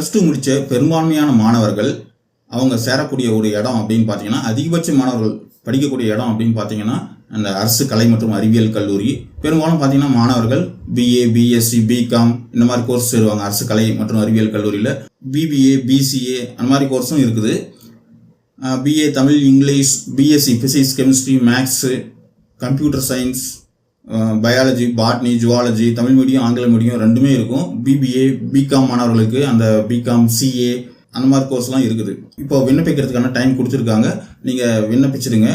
Plus two முடித்த பெரும்பான்மையான மாணவர்கள் அவங்க சேரக்கூடிய ஒரு இடம் அப்படின்னு பார்த்தீங்கன்னா அதிகபட்ச மாணவர்கள் படிக்கக்கூடிய இடம் அப்படின்னு பார்த்தீங்கன்னா அந்த அரசு கலை மற்றும் அறிவியல் கல்லூரி. பெரும்பாலும் பார்த்தீங்கன்னா மாணவர்கள் பிஏ பிஎஸ்சி பிகாம் இந்த மாதிரி கோர்ஸ் சேருவாங்க. அரசு கலை மற்றும் அறிவியல் கல்லூரியில் பிபிஏ பிசிஏ அந்த மாதிரி கோர்ஸும் இருக்குது. BA Tamil English BSc physics chemistry maths computer science biology botany zoology Tamil medium ஆங்கில மீடியம் ரெண்டுமே இருக்கும். பிபிஏ பிகாம் மாணவர்களுக்கு அந்த பிகாம் சிஏ அந்த மாதிரி கோர்ஸ்லாம் இருக்குது. இப்போ விண்ணப்பிக்கிறதுக்கான டைம் கொடுத்துருக்காங்க. நீங்கள் விண்ணப்பிச்சிடுங்க.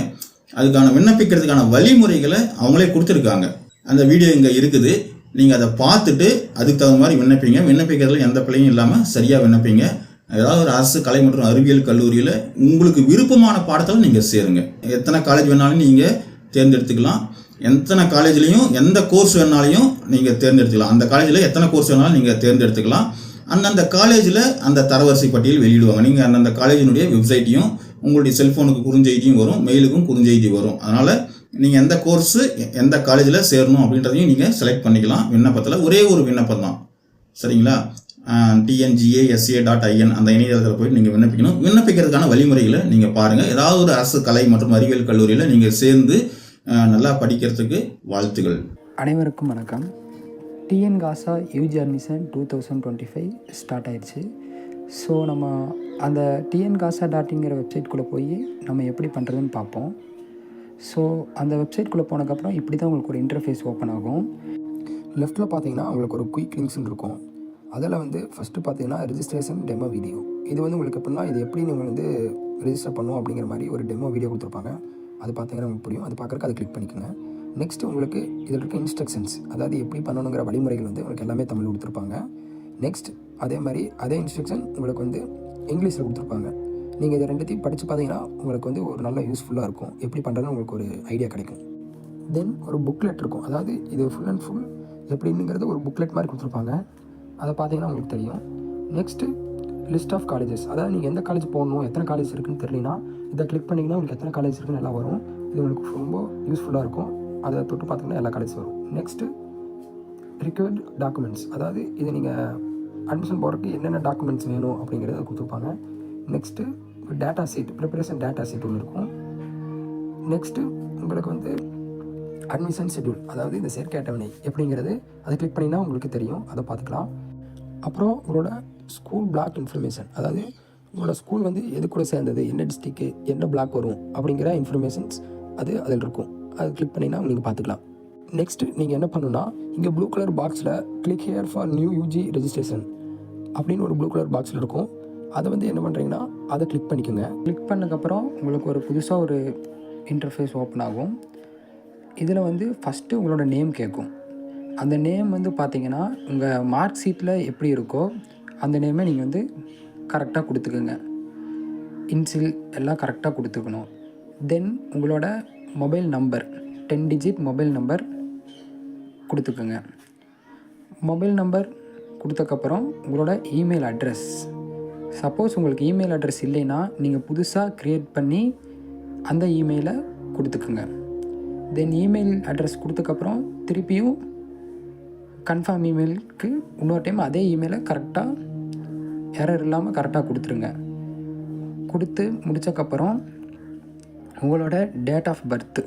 அதுக்கான விண்ணப்பிக்கிறதுக்கான வழிமுறைகளை அவங்களே கொடுத்துருக்காங்க. அந்த வீடியோ இங்கே இருக்குது. நீங்கள் அதை பார்த்துட்டு அதுக்கு தகுந்த மாதிரி விண்ணப்பிங்க. விண்ணப்பிக்கிறதுல எந்த பிள்ளையும் இல்லாமல் சரியாக விண்ணப்பிங்க. ஏதாவது ஒரு அரசு கலை மற்றும் அறிவியல் கல்லூரியில் உங்களுக்கு விருப்பமான பாடத்தில் நீங்கள் சேருங்க. எத்தனை காலேஜ் வேணாலும் நீங்கள் தேர்ந்தெடுத்துக்கலாம். எத்தனை காலேஜ்லேயும் எந்த கோர்ஸ் வேணாலையும் நீங்கள் தேர்ந்தெடுத்துக்கலாம். அந்த காலேஜில் எத்தனை கோர்ஸ் வேணாலும் நீங்கள் தேர்ந்தெடுத்துக்கலாம். அந்தந்த காலேஜில் அந்த தரவரிசை பட்டியல் வெளியிடுவாங்க. நீங்கள் அந்தந்த காலேஜினுடைய வெப்சைட்டையும் உங்களுடைய செல்ஃபோனுக்கு குறுஞ்செய்தியும் வரும் மெயிலுக்கும் குறுஞ்செய்தி வரும். அதனால் நீங்கள் எந்த கோர்ஸு எந்த காலேஜில் சேரணும் அப்படின்றதையும் நீங்கள் செலக்ட் பண்ணிக்கலாம். விண்ணப்பத்தில் ஒரே ஒரு விண்ணப்பம் தான். சரிங்களா? டிஎன்ஜிஏ எஸ்ஏ டாட் ஐஎன் அந்த இணையதளத்தில் போய் நீங்கள் விண்ணப்பிக்கணும். விண்ணப்பிக்கிறதுக்கான வழிமுறைகளை நீங்கள் பாருங்கள் ஏதாவது ஒரு அரசு கலை மற்றும் அறிவியல் கல்லூரியில் நீங்கள் சேர்ந்து நல்லா படிக்கிறதுக்கு வாழ்த்துகள் அனைவருக்கும் வணக்கம். TN GASA UG admission two thousand twenty five start ஆயிடுச்சு. ஸோ நம்ம அந்த டிஎன் காசா டாட்டிங்கிற வெப்சைட்குள்ளே போய் நம்ம எப்படி பண்ணுறதுன்னு பார்ப்போம். ஸோ அந்த வெப்சைட்குள்ளே போனதுக்கப்புறம் இப்படி தான் உங்களுக்கு ஒரு இன்டர்ஃபேஸ் ஓப்பன் ஆகும். லெஃப்ட்டில் பார்த்தீங்கன்னா உங்களுக்கு ஒரு குயிக் லிங்க்ஸ்னு இருக்கும். அதில் வந்து ஃபஸ்ட்டு பார்த்தீங்கன்னா ரிஜிஸ்ட்ரேஷன் டெமோ வீடியோ இது வந்து உங்களுக்கு எப்படின்னா இது எப்படி நீங்கள் வந்து ரிஜிஸ்டர் பண்ணும் அப்படிங்கிற மாதிரி ஒரு டெமோ வீடியோ கொடுத்துருப்பாங்க. அது பார்த்தீங்கன்னா உங்களுக்கு புரியும். அது பார்க்குறக்கு அதை கிளிக் பண்ணிக்கோங்க. நெக்ஸ்ட் உங்களுக்கு இதில் இருக்க இன்ஸ்ட்ரக்ஷன்ஸ் அதாவது எப்படி பண்ணணுங்கிற வழிமுறைகள் வந்து உங்களுக்கு எல்லாமே தமிழ் கொடுத்துருப்பாங்க. நெக்ஸ்ட் அதே மாதிரி அதே இன்ஸ்ட்ரக்ஷன் உங்களுக்கு வந்து இங்கிலீஷில் கொடுத்துருப்பாங்க. நீங்கள் இதை ரெண்டுத்தையும் படித்து பார்த்தீங்கன்னா உங்களுக்கு வந்து ஒரு நல்ல யூஸ்ஃபுல்லாக இருக்கும். எப்படி பண்ணுறதுன்னு உங்களுக்கு ஒரு ஐடியா கிடைக்கும். தென் ஒரு புக்லெட் இருக்கும். அதாவது இது ஃபுல் அண்ட் ஃபுல் எப்படின்னுங்கிறது ஒரு புக்லெட் மாதிரி கொடுத்துருப்பாங்க. அதை பார்த்தீங்கன்னா உங்களுக்கு தெரியும். நெக்ஸ்ட்டு லிஸ்ட் ஆஃப் காலேஜஸ் அதாவது நீங்கள் எந்த காலேஜ் போகணும் எத்தனை காலேஜ் இருக்குன்னு தெரியலனா இதை கிளிக் பண்ணிங்கன்னா உங்களுக்கு எத்தனை காலேஜ் இருக்குன்னு நல்லா வரும். இது உங்களுக்கு ரொம்ப யூஸ்ஃபுல்லாக இருக்கும். அதை தொட்டு பார்த்தீங்கன்னா எல்லா காலேஜ் வரும். நெக்ஸ்ட்டு ரிக்வயர்ட் டாக்குமெண்ட்ஸ் அதாவது இது நீங்கள் அட்மிஷன் போகிறதுக்கு என்னென்ன டாக்குமெண்ட்ஸ் வேணும் அப்படிங்கிறத கொடுத்துருப்பாங்க. Next data sheet preparation data sheet ஒன்று இருக்கும். நெக்ஸ்ட்டு உங்களுக்கு வந்து அட்மிஷன் ஷெட்யூல் அதாவது இந்த சேர்க்கை அட்டவணை எப்படிங்கிறது அதை கிளிக் பண்ணிங்கன்னா உங்களுக்கு தெரியும். அதை பார்த்துக்கலாம். அப்புறம் உங்களோட ஸ்கூல் பிளாக் இன்ஃபர்மேஷன் அதாவது உங்களோட ஸ்கூல் வந்து எது கூட சேர்ந்தது? என்ன டிஸ்ட்ரிக்கு என்ன பிளாக் வரும்? அப்படிங்கிற இன்ஃபர்மேஷன்ஸ் அது அதில் இருக்கும். அது கிளிக் பண்ணினா நீங்கள் பார்த்துக்கலாம். நெக்ஸ்ட்டு நீங்கள் என்ன பண்ணுன்னா இங்கே ப்ளூ கலர் பாக்ஸில் click here for new UG registration அப்படின்னு ஒரு ப்ளூ கலர் பாக்ஸில் இருக்கும். அதை வந்து என்ன பண்ணுறீங்கன்னா அதை கிளிக் பண்ணிக்கோங்க. கிளிக் பண்ணதுக்கப்புறம் உங்களுக்கு ஒரு புதுசாக ஒரு இன்டர்ஃபேஸ் ஓப்பன் ஆகும். இதில் வந்து ஃபஸ்ட்டு உங்களோட நேம் கேட்கும். அந்த நேம் வந்து பார்த்தீங்கன்னா உங்கள் மார்க் ஷீட்டில் எப்படி இருக்கோ அந்த நேமே நீங்கள் வந்து கரெக்டாக கொடுத்துக்குங்க. இன்சில் எல்லாம் கரெக்டாக கொடுத்துக்கணும். தென் உங்களோட mobile number ten digit mobile number கொடுத்துக்குங்க. Mobile number கொடுத்தக்கப்புறம் உங்களோட இமெயில் அட்ரஸ் சப்போஸ் உங்களுக்கு இமெயில் அட்ரஸ் இல்லைன்னா நீங்கள் புதுசாக க்ரியேட் பண்ணி அந்த இமெயிலை கொடுத்துக்குங்க. தென் இமெயில் அட்ரஸ் கொடுத்தக்கப்புறம் திருப்பியும் கன்ஃபார்ம் இமெயிலுக்கு இன்னொரு டைம் அதே இமெயிலை கரெக்டாக எரர் இல்லாமல் கரெக்டாக கொடுத்துருங்க. கொடுத்து முடிச்சக்கப்புறம் உங்களோட டேட் ஆஃப் பர்த்து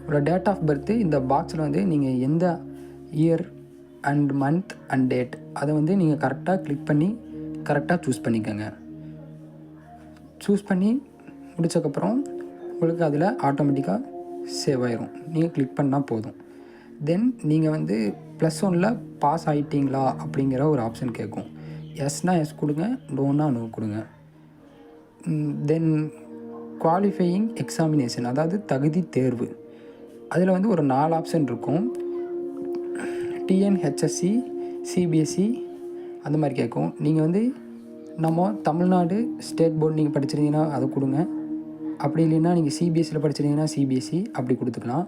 உங்களோட டேட் ஆஃப் பர்த்து இந்த பாக்ஸில் வந்து நீங்கள் எந்த year and month and date அதை வந்து நீங்கள் கரெக்டாக கிளிக் பண்ணி கரெக்டாக சூஸ் பண்ணிக்கோங்க. சூஸ் பண்ணி முடிச்சக்கப்புறம் உங்களுக்கு அதில் ஆட்டோமேட்டிக்காக சேவ் ஆயிரும். நீங்கள் கிளிக் பண்ணால் போதும். தென் நீங்கள் வந்து ப்ளஸ் ஒனில் பாஸ் ஆகிட்டீங்களா அப்படிங்கிற ஒரு ஆப்ஷன் கேட்கும் எஸ்னா எஸ் கொடுங்க நோனா நோ கொடுங்க. தென் குவாலிஃபையிங் எக்ஸாமினேஷன் அதாவது தகுதி தேர்வு. அதில் வந்து ஒரு நாலு ஆப்ஷன் இருக்கும். டிஎன்ஹெச்எஸ்சி சிபிஎஸ்சி அந்த மாதிரி கேட்கும். நீங்கள் வந்து நம்ம தமிழ்நாடு ஸ்டேட் போர்டு நீங்கள் படிச்சிருந்தீங்கன்னா அதை கொடுங்க. அப்படி இல்லைன்னா நீங்கள் சிபிஎஸ்சியில் படிச்சிருந்தீங்கன்னா சிபிஎஸ்சி அப்படி கொடுத்துக்கலாம்.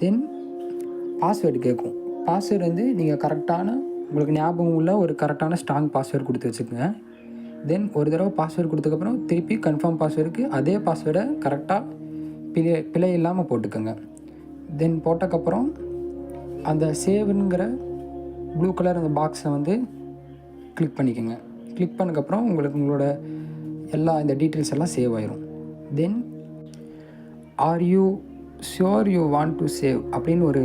தென் பாஸ்வேர்டு கேட்கும். பாஸ்வேர்டு வந்து நீங்கள் கரெக்டான உங்களுக்கு ஞாபகம் உள்ள ஒரு கரெக்டான ஸ்ட்ராங் பாஸ்வேர்டு கொடுத்து வச்சுக்கோங்க. தென் ஒரு தடவை பாஸ்வேர்டு கொடுத்ததுக்கப்புறம் திருப்பி கன்ஃபார்ம் பாஸ்வேர்டுக்கு அதே பாஸ்வேர்டை கரெக்டாக பிழை பிழை இல்லாமல் போட்டுக்கோங்க. தென் போட்டக்கப்புறம் அந்த சேவுங்கிற ப்ளூ கலர் அந்த பாக்ஸை வந்து கிளிக் பண்ணிக்கோங்க. கிளிக் பண்ணக்கப்புறம் உங்களுக்கு உங்களோட எல்லா இந்த டீட்டெயில்ஸ் எல்லாம் சேவ் ஆயிரும். Then are you sure you want to save அப்படின்னு ஒரு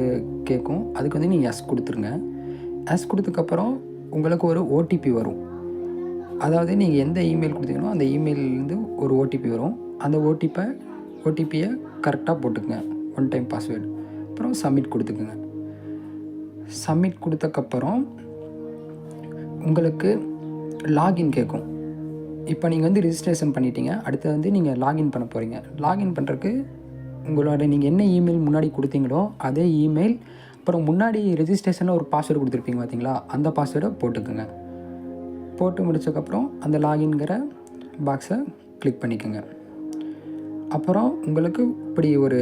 கேட்கும் அதுக்கு வந்து நீங்கள் எஸ் கொடுத்துருங்க. ஆஸ் கொடுத்ததுக்கப்புறம் உங்களுக்கு ஒரு ஓடிபி வரும். அதாவது நீங்கள் எந்த இமெயில் கொடுத்தீங்களோ அந்த இமெயிலேருந்து ஒரு ஓடிபி வரும். அந்த ஓடிபை ஓடிபியை கரெக்டாக போட்டுக்குங்க. ஒன் டைம் பாஸ்வேர்டு அப்புறம் சப்மிட் கொடுத்துக்குங்க. சப்மிட் கொடுத்தக்கப்புறம் உங்களுக்கு லாகின் கேட்கும். இப்போ நீங்கள் வந்து ரிஜிஸ்ட்ரேஷன் பண்ணிட்டீங்க. அடுத்து வந்து நீங்கள் லாகின் பண்ண போகிறீங்க லாகின் பண்ணுறதுக்கு உங்களோட நீங்கள் என்ன இமெயில் முன்னாடி கொடுத்தீங்களோ அதே இமெயில் அப்புறம் முன்னாடி ரெஜிஸ்ட்ரேஷனில் ஒரு பாஸ்வேர்டு கொடுத்துருப்பீங்க பார்த்தீங்களா அந்த பாஸ்வேர்டை போட்டுக்கோங்க. போட்டு முடித்ததுக்கப்புறம் அந்த லாகின்கிற பாக்ஸை கிளிக் பண்ணிக்கோங்க. அப்புறம் உங்களுக்கு இப்படி ஒரு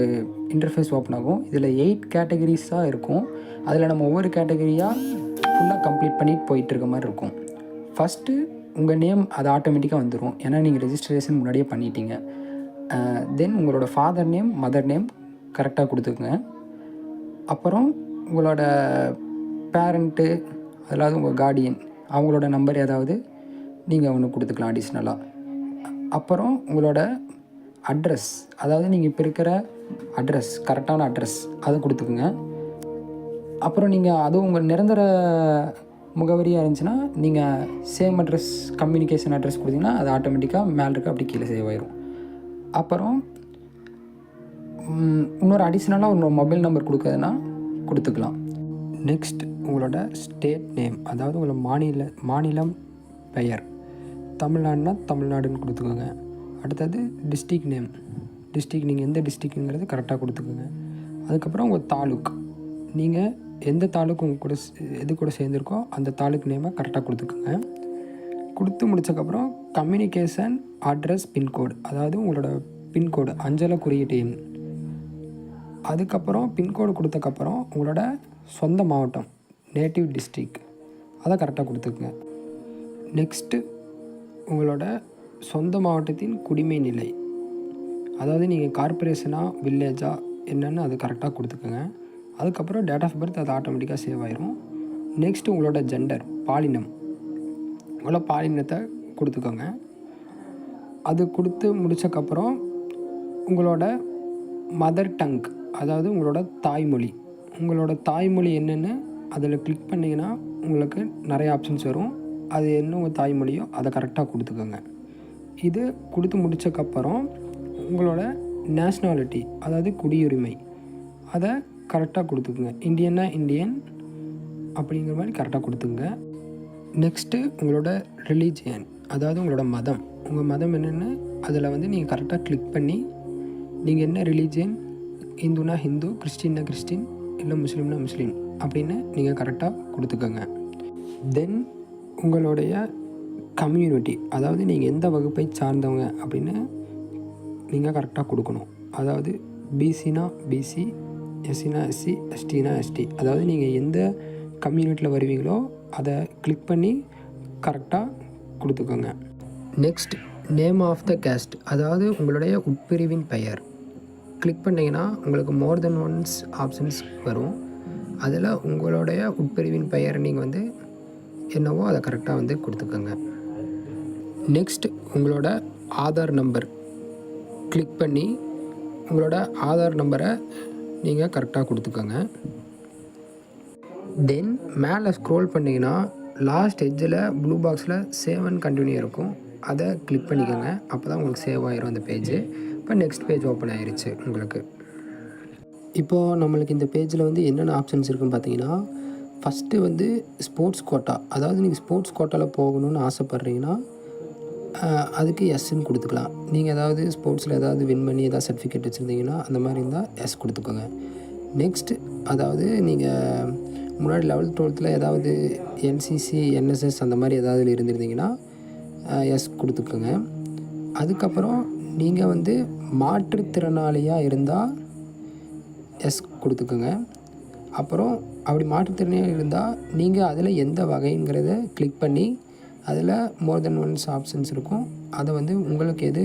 இன்டர்ஃபேஸ் ஓப்பன் ஆகும். இதில் எயிட் கேட்டகரிஸாக இருக்கும். அதில் நம்ம ஒவ்வொரு கேட்டகரியாக ஃபுல்லாக கம்ப்ளீட் பண்ணிட்டு போயிட்டு இருக்க மாதிரி இருக்கும். ஃபஸ்ட்டு உங்கள் நேம் அது ஆட்டோமேட்டிக்காக வந்துடும் ஏன்னா நீங்கள் ரெஜிஸ்ட்ரேஷன் முன்னாடியே பண்ணிட்டீங்க. தென் உங்களோட ஃபாதர் நேம் மதர் நேம் கரெக்டாக கொடுத்துக்குங்க. அப்புறம் உங்களோட பேரண்ட்டு அதாவது உங்கள் கார்டியன் அவங்களோட நம்பர் ஏதாவது நீங்கள் ஒன்று கொடுத்துக்கலாம் அடிஷ்னலாக அப்புறம் உங்களோட அட்ரஸ் அதாவது நீங்கள் இப்போ இருக்கிற அட்ரஸ் கரெக்டான அட்ரஸ் அது கொடுத்துக்குங்க. அப்புறம் நீங்கள் அதுவும் உங்கள் நிரந்தர முகவரியாக இருந்துச்சுன்னா நீங்கள் சேம் அட்ரஸ் கம்யூனிகேஷன் அட்ரஸ் கொடுத்தீங்கன்னா அது ஆட்டோமேட்டிக்காக மேலே இருக்க அப்படி கீழே சேவ் ஆயிரும். அப்புறம் இன்னொரு அடிஷ்னலாக இன்னொரு மொபைல் நம்பர் கொடுக்குறதுன்னா கொடுத்துக்கலாம். நெக்ஸ்ட் உங்களோட ஸ்டேட் நேம் அதாவது உங்களோட மாநில மாநிலம் பெயர். தமிழ்நாடுனா தமிழ்நாடுன்னு கொடுத்துக்கோங்க. அடுத்தது டிஸ்ட்ரிக் நேம் டிஸ்ட்ரிக் நீங்கள் எந்த டிஸ்ட்ரிக்ங்கிறது கரெக்டாக கொடுத்துக்கோங்க. அதுக்கப்புறம் உங்கள் தாலுக். நீங்கள் எந்த தாலுக்கு உங்கள் கூட சே- எது கூட சேர்ந்துருக்கோ அந்த தாலுக் நேமை கரெக்டாக கொடுத்துக்கோங்க. கொடுத்து முடித்தக்கப்புறம் கம்யூனிகேஷன் அட்ரஸ் பின்கோடு அதாவது உங்களோட பின்கோடு அஞ்சல குறியீட்டு எண். அதுக்கப்புறம் பின்கோடு கொடுத்தக்கப்புறம் உங்களோட சொந்த மாவட்டம் நேட்டிவ் டிஸ்ட்ரிக் அதை கரெக்டாக கொடுத்துக்குங்க. நெக்ஸ்ட்டு உங்களோட சொந்த மாவட்டத்தின் குடிமை நிலை. அதாவது நீங்கள் கார்பரேஷனாக வில்லேஜா என்னென்னு அது கரெக்டாக கொடுத்துக்கோங்க. அதுக்கப்புறம் டேட் ஆஃப் பர்த் அது ஆட்டோமேட்டிக்காக சேவ் ஆயிரும். நெக்ஸ்ட் உங்களோட ஜெண்டர் பாலினம். உங்களோட பாலினத்தை கொடுத்துக்கோங்க. அது கொடுத்து முடிச்சக்கப்புறம் உங்களோட மதர் டங் அதாவது உங்களோட தாய்மொழி. உங்களோட தாய்மொழி என்னென்னு அதில் கிளிக் பண்ணிங்கன்னா உங்களுக்கு நிறைய ஆப்ஷன்ஸ் வரும். அது என்ன உங்கள் தாய்மொழியோ அதை கரெக்டாக கொடுத்துக்கோங்க. இது கொடுத்து முடிச்சக்கப்புறம் உங்களோட நேஷ்னாலிட்டி அதாவது குடியுரிமை அதை கரெக்டாக கொடுத்துக்குங்க. இந்தியன்னா இந்தியன் அப்படிங்கிற மாதிரி கரெக்டாக கொடுத்துங்க நெக்ஸ்ட்டு உங்களோட ரிலீஜியன் அதாவது உங்களோட மதம். உங்கள் மதம் என்னென்னு அதில் வந்து நீங்கள் கரெக்டாக கிளிக் பண்ணி நீங்கள் என்ன ரிலீஜியன் ஹிந்துனா ஹிந்து கிறிஸ்டின்னா கிறிஸ்டின் இல்லை முஸ்லீம்னா முஸ்லீம் அப்படின்னு நீங்கள் கரெக்டாக கொடுத்துக்கோங்க. தென் உங்களுடைய கம்யூனிட்டி அதாவது நீங்கள் எந்த வகுப்பை சார்ந்தவங்க அப்படின்னு நீங்கள் கரெக்டாக கொடுக்கணும். அதாவது பிசினா பிசி எஸ்சினா எஸ்சி எஸ்டினா எஸ்டி அதாவது நீங்கள் எந்த கம்யூனிட்டியில் வருவீங்களோ அதை கிளிக் பண்ணி கரெக்டாக கொடுத்துக்கோங்க. Next name of the caste அதாவது உங்களுடைய உட்பிரிவின் பெயர். கிளிக் பண்ணிங்கன்னா உங்களுக்கு மோர் தென் ஒன்ஸ் ஆப்ஷன்ஸ் வரும். அதில் உங்களுடைய உட்பிரிவின் பெயர் நீங்கள் வந்து என்னவோ அதை கரெக்டாக வந்து கொடுத்துக்கோங்க. நெக்ஸ்ட் உங்களோட ஆதார் நம்பர் கிளிக் பண்ணி உங்களோட ஆதார் நம்பரை நீங்கள் கரெக்டாக கொடுத்துக்கோங்க. தென் மேலே ஸ்க்ரோல் பண்ணிங்கன்னா லாஸ்ட் எட்ஜில் ப்ளூ பாக்ஸில் சேவ் அண்ட் கண்டினியூ இருக்கும். அதை கிளிக் பண்ணிக்கோங்க. அப்போ தான் உங்களுக்கு சேவ் ஆயிரும் அந்த பேஜ் இப்போ நெக்ஸ்ட் பேஜ் ஓப்பன் ஆயிருச்சு உங்களுக்கு. இப்போது நம்மளுக்கு இந்த பேஜில் வந்து என்னென்ன ஆப்ஷன்ஸ் இருக்குன்னு பார்த்தீங்கன்னா ஃபஸ்ட்டு வந்து ஸ்போர்ட்ஸ் கோட்டா அதாவது நீங்கள் ஸ்போர்ட்ஸ் கோட்டாவில் போகணும்னு ஆசைப்பட்றீங்கன்னா அதுக்கு எஸ்ன்னு கொடுத்துக்கலாம். நீங்கள் ஏதாவது ஸ்போர்ட்ஸில் ஏதாவது வின் பண்ணி ஏதாவது சர்டிஃபிகேட் வச்சுருந்தீங்கன்னா அந்த மாதிரி இருந்தால் எஸ் கொடுத்துக்கோங்க. நெக்ஸ்ட் அதாவது நீங்கள் முன்னாடி லெவல்த் டுவெல்த்தில் ஏதாவது என்சிசி என்எஸ்எஸ் அந்த மாதிரி ஏதாவது இருந்திருந்தீங்கன்னா எஸ் கொடுத்துக்கோங்க. அதுக்கப்புறம் நீங்கள் வந்து மாற்றுத்திறனாளியாக இருந்தால் எஸ் கொடுத்துக்கோங்க. அப்புறம் அப்படி மாற்றுத்திறனாளியாக இருந்தால் நீங்கள் அதில் எந்த வகைங்கிறத கிளிக் பண்ணி அதில் மோர் தென் ஒன்ஸ் ஆப்ஷன்ஸ் இருக்கும். அதை வந்து உங்களுக்கு எது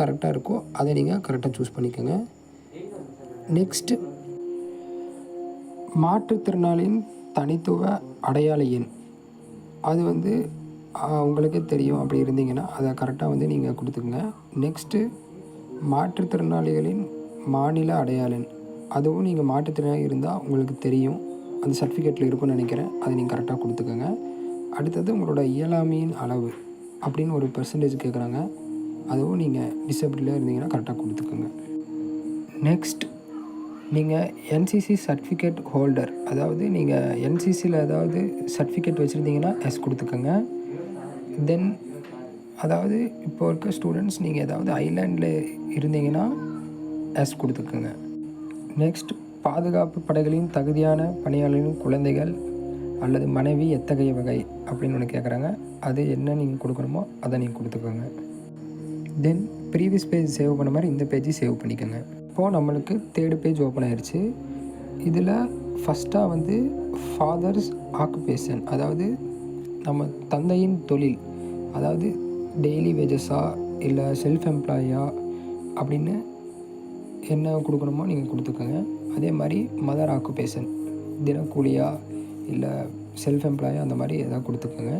கரெக்டாக இருக்கோ அதை நீங்கள் கரெக்டாக சூஸ் பண்ணிக்கோங்க. நெக்ஸ்ட்டு மாற்றுத்திறனாளியின் தனித்துவ அடையாள எண். அது வந்து உங்களுக்கே தெரியும். அப்படி இருந்தீங்கன்னா அதை கரெக்டாக வந்து நீங்கள் கொடுத்துக்குங்க. நெக்ஸ்ட்டு மாற்றுத்திறனாளிகளின் மாநில அடையாளன் அதுவும் நீங்கள் மாற்றுத்திறனாளி இருந்தால் உங்களுக்கு தெரியும். அந்த சர்டிஃபிகேட்டில் இருக்கும்னு நினைக்கிறேன். அதை நீங்கள் கரெக்டாக கொடுத்துக்கோங்க. அடுத்தது உங்களோட இயலாமையின் அளவு அப்படின்னு ஒரு பெர்சன்டேஜ் கேட்குறாங்க அதுவும் நீங்கள் டிசபிலிட்டியில் இருந்தீங்கன்னா கரெக்டாக கொடுத்துக்கோங்க. நெக்ஸ்ட் நீங்கள் என்சிசி சர்டிஃபிகேட் ஹோல்டர் அதாவது நீங்கள் என்சிசியில் ஏதாவது சர்டிஃபிகேட் வச்சுருந்தீங்கன்னா எஸ் கொடுத்துக்கோங்க. தென் அதாவது இப்போ இருக்க ஸ்டூடெண்ட்ஸ் நீங்கள் ஏதாவது ஐலாண்டில் இருந்தீங்கன்னா எஸ் கொடுத்துக்கோங்க. நெக்ஸ்ட் பாதுகாப்பு படைகளின் தகுதியான பணியாளர்களின் குழந்தைகள் அல்லது மனைவி எத்தகைய வகை அப்படின்னு ஒன்று கேட்குறாங்க அது என்ன நீங்கள் கொடுக்கணுமோ அதை நீங்கள் கொடுத்துக்கோங்க. தென் ப்ரீவியஸ் பேஜ் சேவ் பண்ண மாதிரி இந்த பேஜையும் சேவ் பண்ணிக்கோங்க. இப்போது நம்மளுக்கு தேர்டு பேஜ் ஓப்பன் ஆயிடுச்சு இதில் ஃபஸ்ட்டாக வந்து ஃபாதர்ஸ் ஆக்குபேஷன் அதாவது நம்ம தந்தையின் தொழில் அதாவது டெய்லி வேஜஸா இல்லை செல்ஃப் எம்ப்ளாயா அப்படின்னு என்ன கொடுக்கணுமோ நீங்கள் கொடுத்துக்கோங்க. அதே மாதிரி மதர் ஆக்குபேஷன் தினக்கூலியாக இல்லை செல்ஃப் எம்ப்ளாயா அந்த மாதிரி எதாவது கொடுத்துக்கோங்க.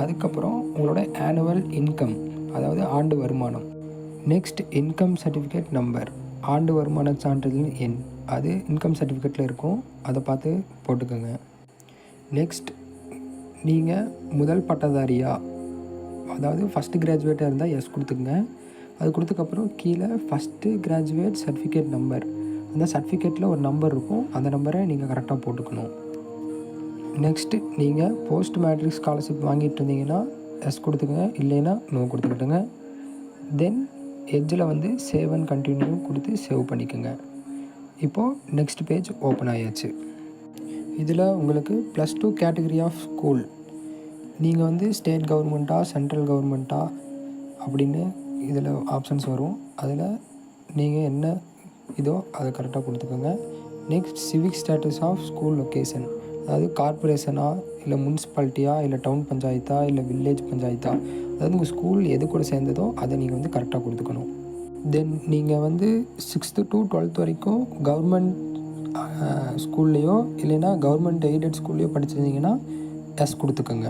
அதுக்கப்புறம் உங்களோட ஆனுவல் இன்கம் அதாவது ஆண்டு வருமானம். நெக்ஸ்ட் இன்கம் சர்டிஃபிகேட் நம்பர் ஆண்டு வருமான சான்றிதழ் எண் அது இன்கம் சர்டிஃபிகேட்டில் இருக்கும். அதை பார்த்து போட்டுக்கோங்க. நெக்ஸ்ட் நீங்கள் முதல் பட்டதாரியா? அதாவது ஃபஸ்ட்டு கிராஜுவேட்டாக இருந்தால் எஸ் கொடுத்துக்குங்க. அது கொடுத்ததுக்கப்புறம் கீழே ஃபஸ்ட்டு கிராஜுவேட் சர்டிஃபிகேட் நம்பர் அந்த சர்டிஃபிகேட்டில் ஒரு நம்பர் இருக்கும். அந்த நம்பரை நீங்கள் கரெக்டாக போட்டுக்கணும். நெக்ஸ்ட்டு நீங்கள் போஸ்ட் மேட்ரிக் ஸ்காலர்ஷிப் வாங்கிட்டு இருந்தீங்கன்னா எஸ் கொடுத்துக்கங்க. இல்லைன்னா நோ கொடுத்துக்கிட்டுங்க. தென் எட்ஜில் வந்து சேவ் அண்ட் கண்டினியூ கொடுத்து சேவ் பண்ணிக்கோங்க. இப்போது நெக்ஸ்ட் பேஜ் ஓப்பன் ஆயாச்சு. இதில் உங்களுக்கு plus two category of school நீங்கள் வந்து ஸ்டேட் கவர்மெண்ட்டா சென்ட்ரல் கவர்மெண்ட்டா அப்படின்னு இதில் ஆப்ஷன்ஸ் வரும். அதில் நீங்கள் என்ன இதோ அதை கரெக்டாக கொடுத்துக்கோங்க. Next civic status of school location அதாவது கார்ப்பரேஷனா இல்லை முனிசிபாலிட்டியா இல்லை டவுன் பஞ்சாயத்தா இல்லை வில்லேஜ் பஞ்சாயத்தா. அதாவது உங்கள் ஸ்கூல் எது கூட சேர்ந்ததோ அதை நீங்கள் வந்து கரெக்டாக கொடுத்துக்கணும். தென் நீங்கள் வந்து சிக்ஸ்த்து டு டுவெல்த் வரைக்கும் கவர்மெண்ட் ஸ்கூல்லையோ இல்லைன்னா கவர்மெண்ட் எய்டட் ஸ்கூல்லையோ படிச்சிருந்தீங்கன்னா டெஸ்ட் கொடுத்துக்கோங்க.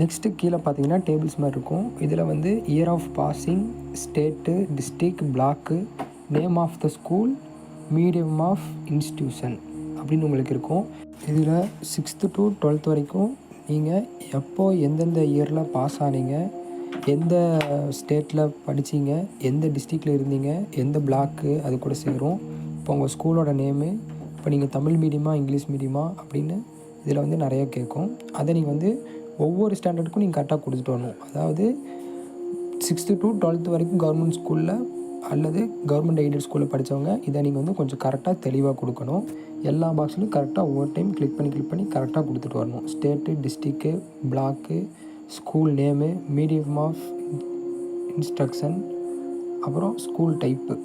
நெக்ஸ்ட்டு கீழே பார்த்தீங்கன்னா டேபிள்ஸ் மாதிரி இருக்கும். இதில் வந்து year of passing state district block name of the school medium of institution அப்படின்னு உங்களுக்கு இருக்கும். இதில் சிக்ஸ்த்து டு டுவெல்த் வரைக்கும் நீங்கள் எப்போ எந்தெந்த இயரில் பாஸ் ஆனீங்க எந்த ஸ்டேட்டில் படித்தீங்க எந்த டிஸ்ட்ரிக்டில் இருந்தீங்க எந்த பிளாக்கு அது கூட சேரும். இப்போ உங்கள் ஸ்கூலோட நேமு இப்போ நீங்கள் தமிழ் மீடியமா இங்கிலீஷ் மீடியமா அப்படின்னு இதில் வந்து நிறைய கேட்கும். அதை நீங்கள் வந்து ஒவ்வொரு ஸ்டாண்டர்டுக்கும் நீங்கள் கரெக்டாக கொடுத்துட்டு வரணும். அதாவது சிக்ஸ்த்து டு டுவெல்த்து வரைக்கும் கவர்மெண்ட் ஸ்கூலில் அல்லது கவர்மெண்ட் எய்டட் ஸ்கூலில் படித்தவங்க இதை நீங்கள் வந்து கொஞ்சம் கரெக்டாக தெளிவாக கொடுக்கணும். எல்லா பாக்ஸ்லையும் கரெக்டாக ஒவ்வொரு டைம் கிளிக் பண்ணி கிளிக் பண்ணி கரெக்டாக கொடுத்துட்டு வரணும். State district block school name medium of instruction அப்புறம் ஸ்கூல் டைப்பு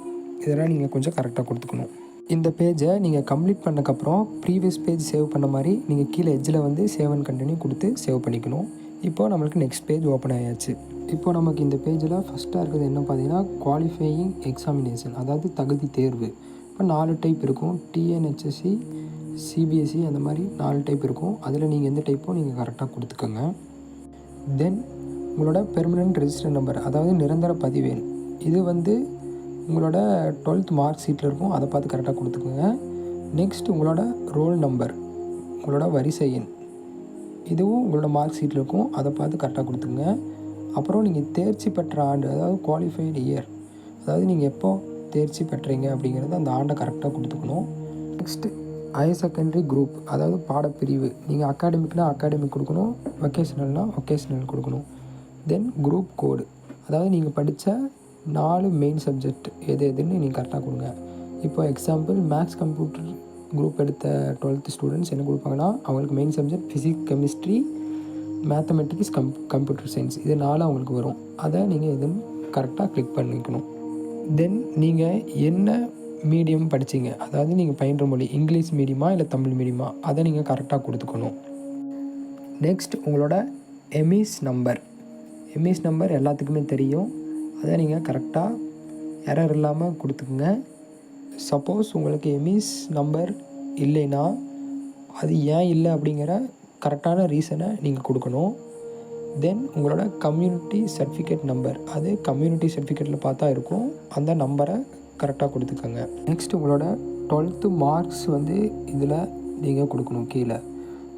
இதெல்லாம் நீங்கள் கொஞ்சம் கரெக்டாக கொடுத்துக்கணும். இந்த பேஜை நீங்கள் கம்ப்ளீட் பண்ணக்கப்புறம் ப்ரீவியஸ் பேஜ் சேவ் பண்ண மாதிரி நீங்கள் கீழே எஜ்ஜில் வந்து சேவ் அண்ட் கண்டினியூ கொடுத்து சேவ் பண்ணிக்கணும். இப்போது நம்மளுக்கு நெக்ஸ்ட் பேஜ் ஓப்பன் ஆயாச்சு. இப்போ நமக்கு இந்த பேஜில் ஃபஸ்ட்டாக இருக்கிறது என்ன பார்த்தீங்கன்னா குவாலிஃபையிங் எக்ஸாமினேஷன் அதாவது தகுதி தேர்வு. இப்போ நாலு டைப் இருக்கும். டிஎன்ஹெச்எஸ்சி சிபிஎஸ்சி அந்த மாதிரி நாலு டைப் இருக்கும். அதில் நீங்கள் எந்த டைப்போ நீங்கள் கரெக்டாக கொடுத்துக்கோங்க. தென் உங்களோட பெர்மனன்ட் ரெஜிஸ்டர் நம்பர் அதாவது நிரந்தர பதிவேன் இது வந்து உங்களோட டுவெல்த் மார்க் ஷீட்டில் இருக்கும் அதை பார்த்து கரெக்டாக கொடுத்துக்கோங்க. நெக்ஸ்ட் உங்களோட ரோல் நம்பர் உங்களோட வரிசை எண். இதுவும் உங்களோட மார்க் ஷீட்டில் இருக்கும் அதை பார்த்து கரெக்டாக கொடுத்துங்க அப்புறம் நீங்கள் தேர்ச்சி பெற்ற ஆண்டு அதாவது குவாலிஃபைடு இயர் அதாவது நீங்கள் எப்போ தேர்ச்சி பெற்றீங்க அப்படிங்கிறது அந்த ஆண்டை கரெக்டாக கொடுத்துக்கணும். நெக்ஸ்ட்டு ஹையர் செகண்டரி குரூப் அதாவது பாடப்பிரிவு. நீங்கள் அகாடமிக்னால் அகாடமிக் கொடுக்கணும் வொக்கேஷ்னல்னா வொக்கேஷ்னல் கொடுக்கணும். தென் குரூப் கோடு அதாவது நீங்கள் படித்த நாலு மெயின் சப்ஜெக்ட் எது எதுன்னு நீங்கள் கரெக்டாக கொடுங்க. இப்போ எக்ஸாம்பிள் மேக்ஸ் கம்ப்யூட்டர் குரூப் எடுத்த டுவெல்த்து ஸ்டூடெண்ட்ஸ் என்ன கொடுப்பாங்கன்னா அவங்களுக்கு main subject physics chemistry mathematics cum computer science இது நாலு அவங்களுக்கு வரும். அதை நீங்கள் எதுவும் கரெக்டாக கிளிக் பண்ணிக்கணும். தென் நீங்கள் என்ன மீடியம் படிச்சீங்க? அதாவது நீங்கள் பயின்ற மொழி இங்கிலீஷ் மீடியமா இல்லை தமிழ் மீடியமா அதை நீங்கள் கரெக்டாக கொடுத்துக்கணும். நெக்ஸ்ட் உங்களோட எமிஸ் நம்பர் எமிஸ் நம்பர் எல்லாத்துக்குமே தெரியும். அதை நீங்கள் கரெக்டாக எரர் இல்லாமல் கொடுத்துக்குங்க. சப்போஸ் உங்களுக்கு எமிஸ் நம்பர் இல்லைன்னா அது ஏன் இல்லை அப்படிங்கிற கரெக்டான ரீசனை நீங்கள் கொடுக்கணும். தென் உங்களோட கம்யூனிட்டி சர்டிஃபிகேட் நம்பர் அது கம்யூனிட்டி சர்டிஃபிகேட்டில் பார்த்தா இருக்கும். அந்த நம்பரை கரெக்டாக கொடுத்துக்கோங்க. நெக்ஸ்ட் உங்களோட டுவெல்த்து மார்க்ஸ் வந்து இதில் நீங்கள் கொடுக்கணும் கீழே.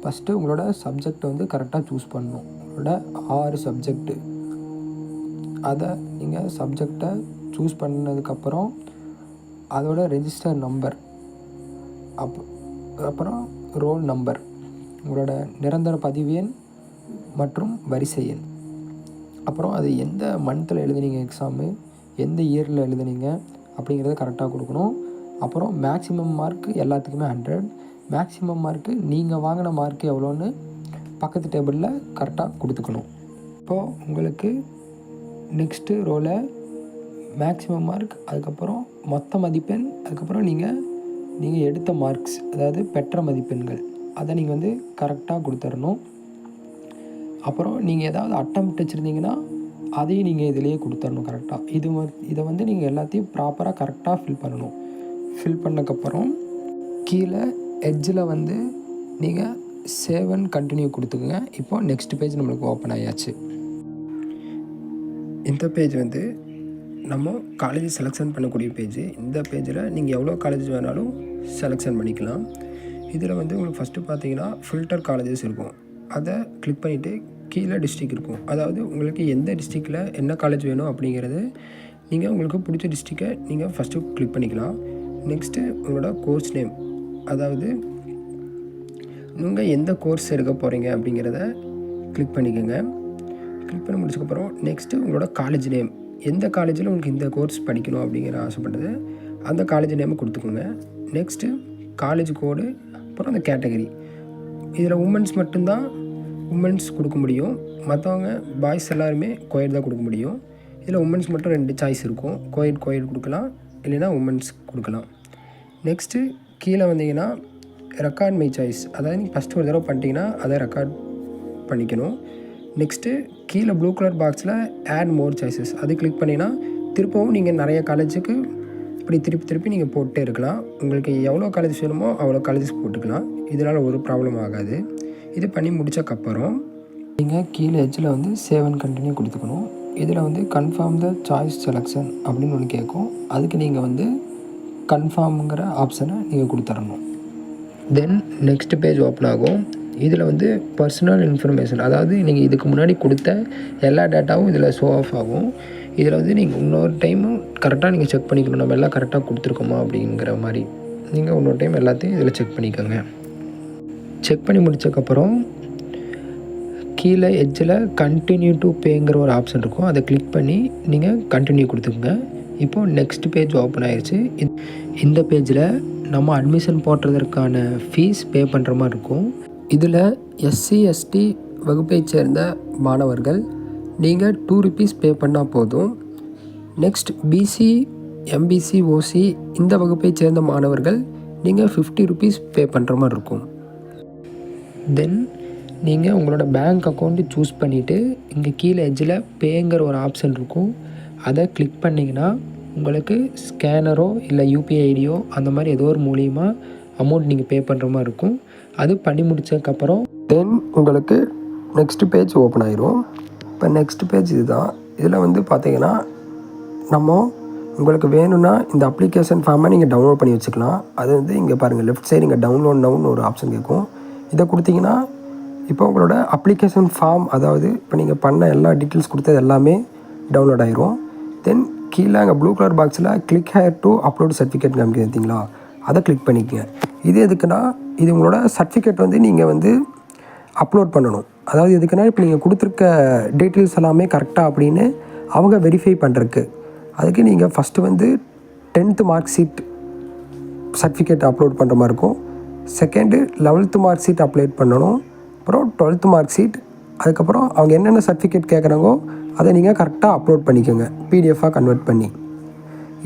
ஃபஸ்ட்டு உங்களோட சப்ஜெக்ட் வந்து கரெக்டாக சூஸ் பண்ணணும். உங்களோட ஆறு சப்ஜெக்ட்டு அதை நீங்கள் சப்ஜெக்டை சூஸ் பண்ணதுக்கப்புறம் அதோட ரெஜிஸ்டர் நம்பர் அப் அப்புறம் ரோல் நம்பர் உங்களோட நிரந்தர பதிவு எண் மற்றும் வரிசை எண். அப்புறம் அது எந்த மந்தில் எழுதுனீங்க எக்ஸாமு எந்த இயரில் எழுதுனீங்க அப்படிங்கிறத கரெக்டாக கொடுக்கணும். அப்புறம் மேக்ஸிமம் மார்க் எல்லாத்துக்குமே ஹண்ட்ரட் மேக்ஸிமம் மார்க்கு நீங்கள் வாங்கின மார்க் எவ்வளோன்னு பக்கத்து டேபிளில் கரெக்டாக கொடுத்துக்கணும். இப்போது உங்களுக்கு நெக்ஸ்ட்டு ரோவில் மேக்ஸிமம் மார்க் அதுக்கப்புறம் மொத்த மதிப்பெண் அதுக்கப்புறம் நீங்கள் நீங்கள் எடுத்த மார்க்ஸ் அதாவது பெற்ற மதிப்பெண்கள். அதை நீங்கள் வந்து கரெக்டாக கொடுத்துடணும். அப்புறம் நீங்கள் ஏதாவது அட்டம் வச்சுருந்தீங்கன்னா அதையும் நீங்கள் இதிலேயே கொடுத்துடணும் கரெக்டாக இது இதை வந்து நீங்கள் எல்லாத்தையும் ப்ராப்பராக கரெக்டாக ஃபில் பண்ணணும். ஃபில் பண்ணக்கப்புறம் கீழே எட்ஜில் வந்து நீங்கள் சேவன் கண்டினியூ கொடுத்துக்குங்க. இப்போ நெக்ஸ்ட் பேஜ் நம்மளுக்கு ஓப்பன் ஆயாச்சு. இந்த பேஜ் வந்து நம்ம காலேஜ் செலெக்ஷன் பண்ணக்கூடிய பேஜ் இந்த பேஜில் நீங்கள் எவ்வளோ காலேஜ் வேணாலும் செலெக்ஷன் பண்ணிக்கலாம். இதில் வந்து உங்களுக்கு ஃபஸ்ட்டு பார்த்தீங்கன்னா ஃபில்டர் காலேஜஸ் இருக்கும். அதை கிளிக் பண்ணிவிட்டு கீழே டிஸ்ட்ரிக் இருக்கும். அதாவது உங்களுக்கு எந்த டிஸ்ட்ரிக்டில் என்ன காலேஜ் வேணும் அப்படிங்கிறது நீங்கள் உங்களுக்கு பிடிச்ச டிஸ்ட்ரிக்கை நீங்கள் ஃபஸ்ட்டு கிளிக் பண்ணிக்கலாம். நெக்ஸ்ட்டு உங்களோட கோர்ஸ் நேம் அதாவது நீங்கள் எந்த கோர்ஸ் எடுக்க போகிறீங்க அப்படிங்கிறத கிளிக் பண்ணிக்கோங்க. ஃபில் பண்ணி முடிச்சதுக்கப்புறம் நெக்ஸ்ட்டு உங்களோட காலேஜ் நேம் எந்த காலேஜில் உங்களுக்கு இந்த கோர்ஸ் படிக்கணும் அப்படிங்கிற ஆசைப்பட்டது அந்த காலேஜ் நேமை கொடுத்துக்கோங்க. நெக்ஸ்ட்டு காலேஜ் கோடு அப்புறம் அந்த கேட்டகரி இதில் உமன்ஸ் மட்டும்தான் உமன்ஸ் கொடுக்க முடியும். மற்றவங்க பாய்ஸ் எல்லாருமே கோயட் தான் கொடுக்க முடியும். இதில் உமன்ஸ் மட்டும் ரெண்டு சாய்ஸ் இருக்கும். கோயட் கோயட் கொடுக்கலாம். இல்லைன்னா உமன்ஸ் கொடுக்கலாம். நெக்ஸ்ட்டு கீழே வந்தீங்கன்னா ரெக்கார்ட் மை சாய்ஸ் அதாவது நீங்கள் ஃபஸ்ட்டு ஒரு தடவை பண்ணிட்டீங்கன்னா அதை ரெக்கார்ட் பண்ணிக்கணும். நெக்ஸ்ட்டு கீழே ப்ளூ கலர் பாக்ஸில் ஆட் மோர் சாய்ஸஸ் அது கிளிக் பண்ணிங்கன்னா திருப்பவும் நீங்கள் நிறைய காலேஜுக்கு இப்படி திருப்பி திருப்பி நீங்கள் போட்டே இருக்கலாம். உங்களுக்கு எவ்வளோ காலேஜ் வேணுமோ அவ்வளோ காலேஜஸ் போட்டுக்கலாம். இதனால் ஒரு ப்ராப்ளம் ஆகாது. இது பண்ணி முடித்தக்கப்புறம் நீங்கள் கீழே எட்ஜில் வந்து சேவன் கண்டினியூ கொடுத்துக்கணும். இதில் வந்து கன்ஃபார்ம் த சாய்ஸ் செலெக்ஷன் அப்படின்னு ஒன்று கேட்கும். அதுக்கு நீங்கள் வந்து கன்ஃபார்முங்கிற ஆப்ஷனை நீங்கள் கொடுத்துடணும். தென் நெக்ஸ்ட் பேஜ் ஓப்பன் ஆகும். இதில் வந்து பர்சனல் இன்ஃபர்மேஷன் அதாவது நீங்கள் இதுக்கு முன்னாடி கொடுத்த எல்லா டேட்டாவும் இதில் ஷோ ஆஃப் ஆகும். இதில் வந்து நீங்கள் இன்னொரு டைமும் கரெக்டாக நீங்கள் செக் பண்ணிக்கணும். நம்ம எல்லாம் கரெக்டாக கொடுத்துருக்கோமா அப்படிங்கிற மாதிரி. நீங்கள் இன்னொரு டைம் எல்லாத்தையும் இதில் செக் பண்ணிக்கோங்க. செக் பண்ணி முடிச்சக்கப்புறம் கீழே எட்ஜில் கண்டினியூ டு பேங்கிற ஒரு ஆப்ஷன் இருக்கும். அதை கிளிக் பண்ணி நீங்கள் கண்டினியூ கொடுத்துக்குங்க. இப்போது நெக்ஸ்ட் பேஜ் ஓப்பன் ஆயிடுச்சு இந்த பேஜில் நம்ம அட்மிஷன் போடுறதற்கான ஃபீஸ் பே பண்ணுற மாதிரி இருக்கும். இதில் எஸ்சி எஸ்டி வகுப்பைச் சேர்ந்த மாணவர்கள் நீங்கள் டூ ருபீஸ் பே பண்ணால் போதும். நெக்ஸ்ட் பிசி எம்பிசி ஓசி இந்த வகுப்பைச் சேர்ந்த மாணவர்கள் நீங்கள் ஃபிஃப்டி ருபீஸ் பே பண்ணுற மாதிரி இருக்கும். தென் நீங்கள் உங்களோட பேங்க் அக்கௌண்ட்டு சூஸ் பண்ணிவிட்டு இங்கே கீழே எஜ்ஜில் பேங்கிற ஒரு ஆப்ஷன் இருக்கும். அதை கிளிக் பண்ணிங்கன்னா உங்களுக்கு ஸ்கேனரோ இல்லை யூபிஐ ஐடியோ அந்த மாதிரி ஏதோ ஒரு மூலியமாக அமௌண்ட் நீங்கள் பே பண்ணுற மாதிரி இருக்கும். அது பண்ணி முடிச்சதுக்கப்புறம் தென் உங்களுக்கு நெக்ஸ்ட் பேஜ் ஓப்பன் ஆயிரும். இப்போ நெக்ஸ்ட் பேஜ் இதுதான். இதில் வந்து பார்த்தீங்கன்னா நம்ம உங்களுக்கு வேணும்னா இந்த அப்ளிகேஷன் ஃபார்மை நீங்கள் டவுன்லோட் பண்ணி வச்சுக்கலாம். அது வந்து இங்கே பாருங்கள் லெஃப்ட் சைடு இங்கே டவுன்லோட் டவுன் ஒரு ஆப்ஷன் கேட்கும். இதை கொடுத்தீங்கன்னா இப்போ உங்களோட அப்ளிகேஷன் ஃபார்ம் அதாவது இப்போ நீங்கள் பண்ண எல்லா டீட்டெயில்ஸ் கொடுத்தது எல்லாமே டவுன்லோட் ஆயிரும். தென் கீழே அங்கே ப்ளூ கலர் பாக்ஸில் click here to upload certificate காமிக்கிறீங்களா அதை கிளிக் பண்ணிக்கங்க. இது எதுக்குன்னா இது உங்களோட சர்டிஃபிகேட் வந்து நீங்கள் வந்து அப்லோட் பண்ணணும். அதாவது எதுக்குன்னா இப்போ நீங்கள் கொடுத்துருக்க டீட்டெயில்ஸ் எல்லாமே கரெக்டாக அப்படின்னு அவங்க வெரிஃபை பண்ணுறக்கு அதுக்கு நீங்கள் ஃபஸ்ட்டு வந்து tenth mark sheet certificate upload பண்ணுற மாதிரி இருக்கும். Second eleventh mark sheet upload பண்ணணும். அப்புறம் டுவெல்த்து மார்க் ஷீட் அதுக்கப்புறம் அவங்க என்னென்ன சர்டிஃபிகேட் கேட்குறாங்கோ அதை நீங்கள் கரெக்டாக அப்லோட் பண்ணிக்கோங்க. பிடிஎஃபாக கன்வெர்ட் பண்ணி.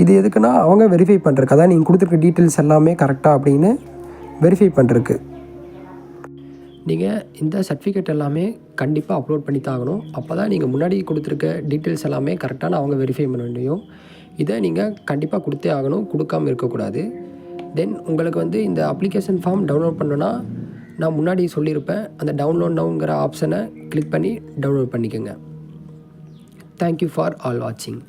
இது எதுக்குன்னா அவங்க வெரிஃபை பண்ணுறக்கு அதான் நீங்கள் கொடுத்துருக்க டீட்டெயில்ஸ் எல்லாமே கரெக்டாக அப்படின்னு வெரிஃபை பண்ணுறக்கு நீங்கள் இந்த சர்டிஃபிகேட் எல்லாமே கண்டிப்பாக அப்லோட் பண்ணி தான் ஆகணும். அப்போ தான் நீங்கள் முன்னாடி கொடுத்துருக்க டீட்டெயில்ஸ் எல்லாமே கரெக்டான அவங்க வெரிஃபை பண்ண முடியும். இதை நீங்கள் கண்டிப்பாக கொடுத்தே ஆகணும். கொடுக்காம இருக்கக்கூடாது. தென் உங்களுக்கு வந்து இந்த அப்ளிகேஷன் ஃபார்ம் டவுன்லோட் பண்ணணுன்னா நான் முன்னாடி சொல்லியிருப்பேன். அந்த டவுன்லோட் நவுங்கிற ஆப்ஷனை கிளிக் பண்ணி டவுன்லோட் பண்ணிக்கோங்க. தேங்க்யூ ஃபார் ஆல் வாட்சிங்